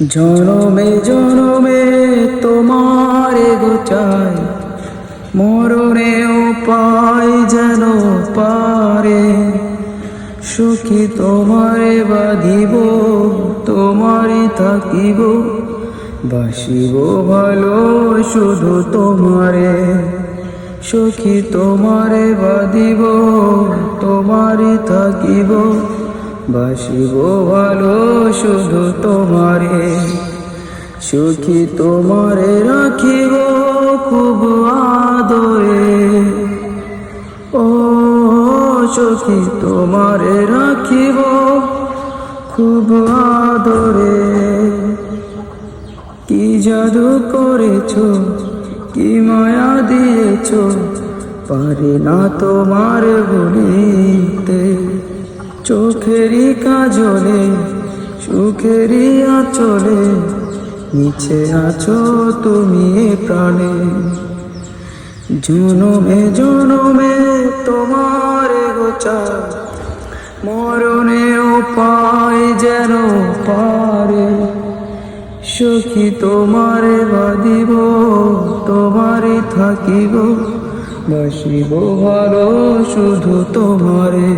জনমে জনমে তোমারে গোচাই মরণেও পাই যেন পারে। সুখী তোমারে বাঁধিব, তোমারই থাকিব, বাসিব ভালো শুধু তোমারে। সুখী তোমারে বাঁধিব, তোমারই থাকিব বাসিব ভালো শুধু তোমারে, সুখী তোমারে রাখিব খুব আদরে। ও সখী তোমারে রাখিব খুব আদরে। কি জাদু করেছ, কি মায়া দিয়েছ, পারি না তোমার বলিতে চোখেরই কাজলে, সুখেরই আচলে নিচে আছো তুমি প্রাণে। জনমে জনমে তোমার গোচা মরণেও পাই যেন পারে। সুখী তোমারে বাদিব তোমারে থাকিব, বাসিব ভালো শুধু তোমারে।